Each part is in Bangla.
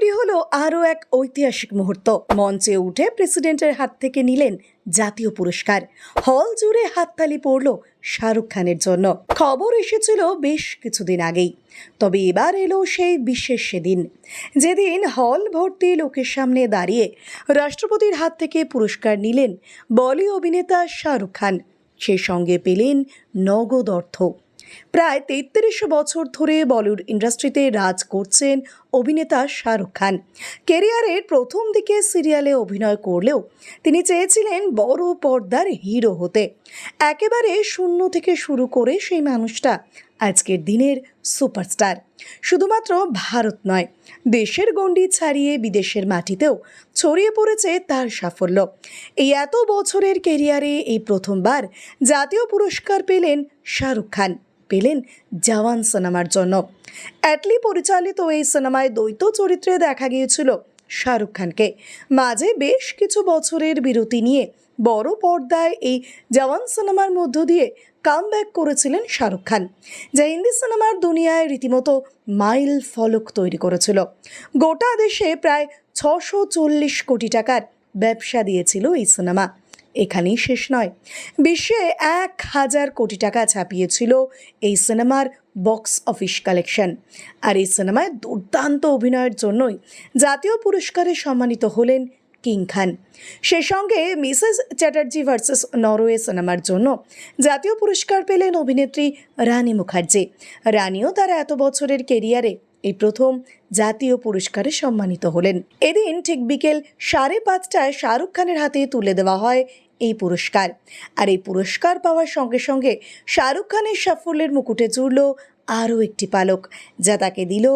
তৈরি হলো আরও এক ঐতিহাসিক মুহূর্ত। মঞ্চে উঠে প্রেসিডেন্টের হাত থেকে নিলেন জাতীয় পুরস্কার। হল জুড়ে হাততালি পড়ল শাহরুখ খানের জন্য। খবর এসেছিল বেশ কিছুদিন আগেই। তবে এবার এলো সেই বিশেষ সেদিন। যেদিন হল ভর্তি লোকের সামনে দাঁড়িয়ে রাষ্ট্রপতির হাত থেকে পুরস্কার নিলেন বলি অভিনেতা শাহরুখ খান। সে সঙ্গে পেলেন নগদ অর্থ। প্রায় তেত্রিশ বছর ধরে বলিউড ইন্ডাস্ট্রিতে রাজ করছেন অভিনেতা শাহরুখ খান। কেরিয়ারের প্রথম দিকে সিরিয়ালে অভিনয় করলেও তিনি চেয়েছিলেন বড় পর্দার হিরো হতে। একেবারে শূন্য থেকে শুরু করে সেই মানুষটা আজকের দিনের সুপারস্টার। শুধুমাত্র ভারত নয়, দেশের গণ্ডি ছাড়িয়ে বিদেশের মাটিতেও ছড়িয়ে পড়েছে তার সাফল্য। এই এত বছরের কেরিয়ারে এই প্রথমবার জাতীয় পুরস্কার পেলেন শাহরুখ খান। পেলেন জওয়ান সিনেমার জন্য। অ্যাটলি পরিচালিত এই সিনেমায় দ্বৈত চরিত্রে দেখা গিয়েছিল শাহরুখ খানকে। মাঝে বেশ কিছু বছরের বিরতি নিয়ে বড় পর্দায় এই জওয়ান সিনেমার মধ্য দিয়ে কামব্যাক করেছিলেন শাহরুখ খান। যা হিন্দি সিনেমার দুনিয়ায় রীতিমতো মাইল ফলক তৈরি করেছিল। গোটা দেশে প্রায় ছশো চল্লিশ কোটি টাকার ব্যবসা দিয়েছিল এই সিনেমা। এখানেই শেষ নয়। বিশ্বে এক হাজার কোটি টাকা ছাপিয়েছিল এই সিনেমার বক্স অফিস কালেকশন। আর এই সিনেমায় দুর্দান্ত অভিনয়ের জন্যই জাতীয় পুরস্কারে সম্মানিত হলেন কিং খান। সে সঙ্গে মিসেস চ্যাটার্জি ভার্সেস নরওয়ে সিনেমার জন্য জাতীয় পুরস্কার পেলেন অভিনেত্রী রানী মুখার্জি। রানীও তার এত বছরের কেরিয়ারে এই প্রথম জাতীয় পুরস্কারে সম্মানিত হলেন। এদিন ঠিক বিকেল সাড়ে পাঁচটায় শাহরুখ খানের হাতে তুলে দেওয়া হয় এই পুরস্কার। আর এই পুরস্কার পাওয়ার সঙ্গে সঙ্গে শাহরুখ খানের সাফল্যের মুকুটে জুড়ল আরও একটি পালক, যা তাকে দিল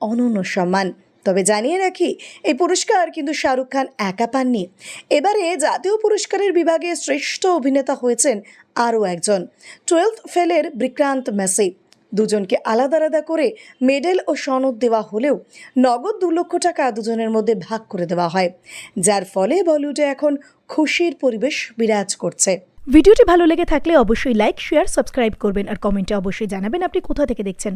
অনন্য সম্মান। তবে জানিয়ে রাখি, এই পুরস্কার কিন্তু শাহরুখ খান একা পাননি। এবারে জাতীয় পুরস্কারের বিভাগে শ্রেষ্ঠ অভিনেতা হয়েছেন আরও একজন টুয়েলভ ফেলের বিক্রান্ত মেসি। দুজনকে আলাদা আলাদা করে মেডেল ও সনদ দেওয়া হলেও নগদ দু লক্ষ টাকা দুজনের মধ্যে ভাগ করে দেওয়া হয়, যার ফলে বলিউডে এখন খুশির পরিবেশ বিরাজ করছে। ভিডিওটি ভালো লেগে থাকলে অবশ্যই লাইক, শেয়ার, সাবস্ক্রাইব করবেন আর কমেন্টে অবশ্যই জানাবেন আপনি কোথা থেকে দেখছেন।